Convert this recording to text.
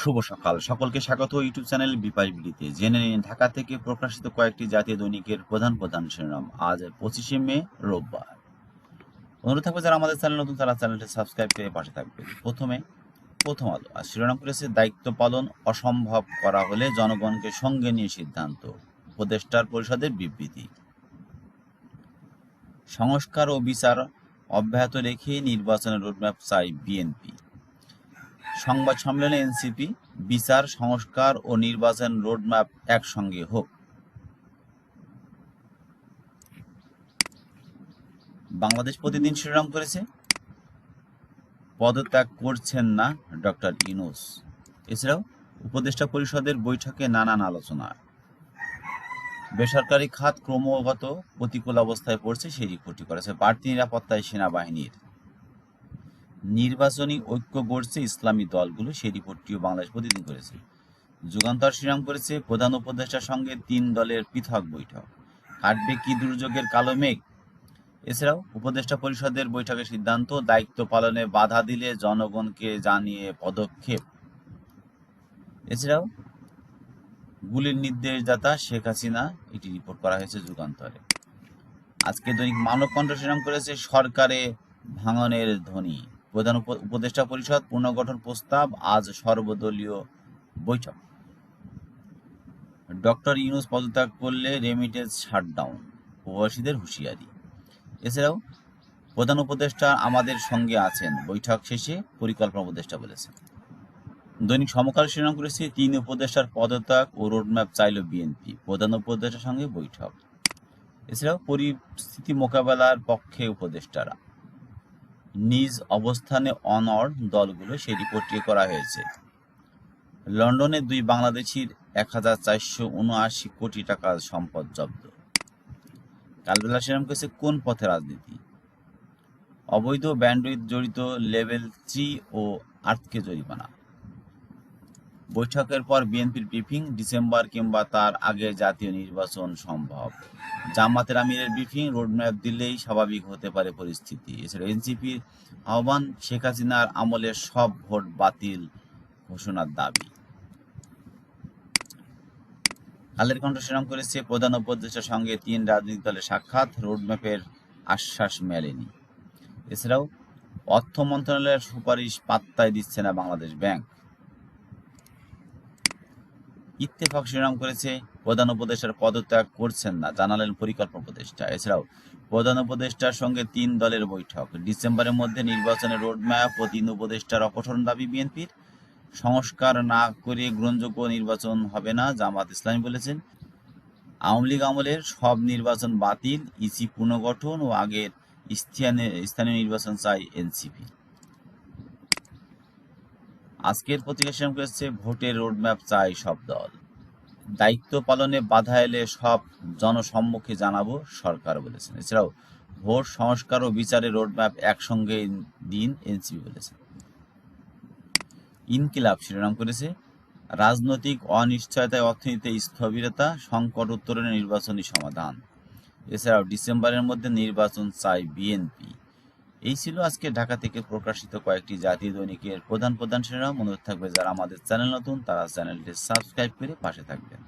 শুভ সকাল। সকলকে স্বাগত ইউটিউব চ্যানেল বিপাই বিডিতে জেনে নিন, ঢাকা থেকে প্রকাশিত কয়েকটি জাতীয় দৈনিকের প্রধান প্রধান শিরোনাম। আজ পঁচিশে মে, রোববার। অনুরোধ থাকবে যারা আমাদের চ্যানেল নতুন, তারা চ্যানেলটি সাবস্ক্রাইব করে পাশে থাকবে প্রথমে, প্রথম আলো। আর শিরোনাম করেছে দায়িত্ব পালন অসম্ভব করা হলে জনগণকে সঙ্গে নিয়ে সিদ্ধান্ত। উপদেষ্টার পরিষদের বিবৃতি। সংস্কার ও বিচার অব্যাহত রেখে নির্বাচনের রোডম্যাপ চাই বিএনপি। সংবাদ সম্মেলনে এনসিপি, বিচার, সংস্কার ও নির্বাচন রোডম্যাপ একসঙ্গে হোক। বাংলাদেশ প্রতিদিন শিরোনাম করেছে, পদত্যাগ করছেন না ডক্টর ইনোস এছাড়াও উপদেষ্টা পরিষদের বৈঠকে নানান আলোচনা। বেসরকারি খাত ক্রমাগত প্রতিকূল অবস্থায় পড়ছে, সেই রিপোর্টটি করেছে বাড়তি নিরাপত্তায় সেনাবাহিনীর। নির্বাচনী ঐক্য গড়ছে ইসলামী দলগুলো, সেই রিপোর্টটিও বাংলাদেশ প্রতিদিন করেছে। যুগান্তর শিরাম করেছে প্রধান উপদেষ্টার সঙ্গে তিন দলের পৃথক বৈঠক। কাটবে কি দুর্যোগের কালো মেঘ? এছাড়াও উপদেষ্টা পরিষদের বৈঠকের সিদ্ধান্ত, দায়িত্ব পালনে বাধা দিলে জনগণকে জানিয়ে পদক্ষেপ। এছাড়াও গুলির নির্দেশদাতা শেখ হাসিনা এটি রিপোর্ট করা হয়েছে যুগান্তরে। আজকে দৈনিক মানব কণ্ঠ শিরাম করেছে সরকারে ভাঙনের ধ্বনি। প্রধান উপদেষ্টা পরিষদ, পুনর্গঠন প্রস্তাব, আজ সর্বদলীয় বৈঠক। ডক্টর ইউনুস পদত্যাগ করলে রেমিটেন্স শাটডাউন প্রবাসীদের হুঁশিয়ারি। এছাড়াও প্রধান উপদেষ্টা আমাদের সঙ্গে আছেন, বৈঠক শেষে পরিকল্পনা উপদেষ্টা বলেছেন। দৈনিক সমকাল শিরোনাম করেছে, তিন উপদেষ্টার পদত্যাগ ও রোডম্যাপ চাইল বিএনপি, প্রধান উপদেষ্টার সঙ্গে বৈঠক। এছাড়াও পরিস্থিতি মোকাবেলার পক্ষে উপদেষ্টারা নিজ অবস্থানে অনড় দলগুলো সেই রিপোর্টটি করা হয়েছে। লন্ডনে দুই বাংলাদেশির এক হাজার চারশো উনআশি কোটি টাকার সম্পদ জব্দ। কালবেলা সেরাম করেছে কোন পথে রাজনীতি? অবৈধ ব্যান্ডউইথ জড়িত লেভেল থ্রি ও আর্থকে জরিমানা। বৈঠকের পর বিএনপির ব্রিফিং ডিসেম্বর কিংবা তার আগে জাতীয় নির্বাচন সম্ভব। জামাতের আমিরের ব্রিফিং, রোডম্যাপ দিলেই স্বাভাবিক হতে পারে পরিস্থিতি। এছাড়া এনসিপির আহ্বান, শেখ হাসিনার আমলে সব ভোট বাতিল ঘোষণার দাবি। কালের কণ্ঠ সেরাম করেছে প্রধান উপদেষ্টার সঙ্গে তিন রাজনৈতিক দলের সাক্ষাৎ, রোডম্যাপের আশ্বাস মেলেনি। এছাড়াও অর্থ মন্ত্রণালয়ের সুপারিশ পাত্তায় দিচ্ছে না বাংলাদেশ ব্যাংক। ইত্তেফাক শিরোনাম করেছে, প্রধান উপদেষ্টার পদত্যাগ করছেন না, জানালেন পরিকল্পনা উপদেষ্টা। এছাড়াও, প্রধান উপদেষ্টার সঙ্গে তিন দলের বৈঠক। ডিসেম্বরের মধ্যে নির্বাচনের রোডম্যাপ ও তিন উপদেষ্টার অপসারণ দাবি বিএনপির। সংস্কার না করে গ্রহণযোগ্য নির্বাচন হবে না, জামাত ইসলামী বলেছেন। আওয়ামী লীগ আমলের সব নির্বাচন বাতিল, ইসি পুনর্গঠন ও আগের স্থানীয় নির্বাচন চাই এনসিপি। আজকের পত্রিকা শিরোনাম করেছে ভোটের রোডম্যাপ চাই সব দল। দায়িত্ব পালনে বাধা এলে সব জনসম্মুখে জানাব সরকার বলেছেন। এছাড়াও ভোট সংস্কার ও বিচারের রোডম্যাপ একসঙ্গে দিন এনসিপি বলেছে। ইনকিলাব শিরোনাম করেছে, রাজনৈতিক অনিশ্চয়তায় অর্থনীতিতে স্থবিরতা, সংকট উত্তরণে নির্বাচনী সমাধান। এছাড়াও ডিসেম্বরের মধ্যে নির্বাচন চাই বিএনপি। এই ছিল আজকে ঢাকা থেকে প্রকাশিত কয়েকটি জাতীয় দৈনিকের প্রধান প্রধান শিরোনাম। অনুরোধ থাকবে যারা আমাদের চ্যানেল নতুন, তারা চ্যানেলটি সাবস্ক্রাইব করে পাশে থাকবেন।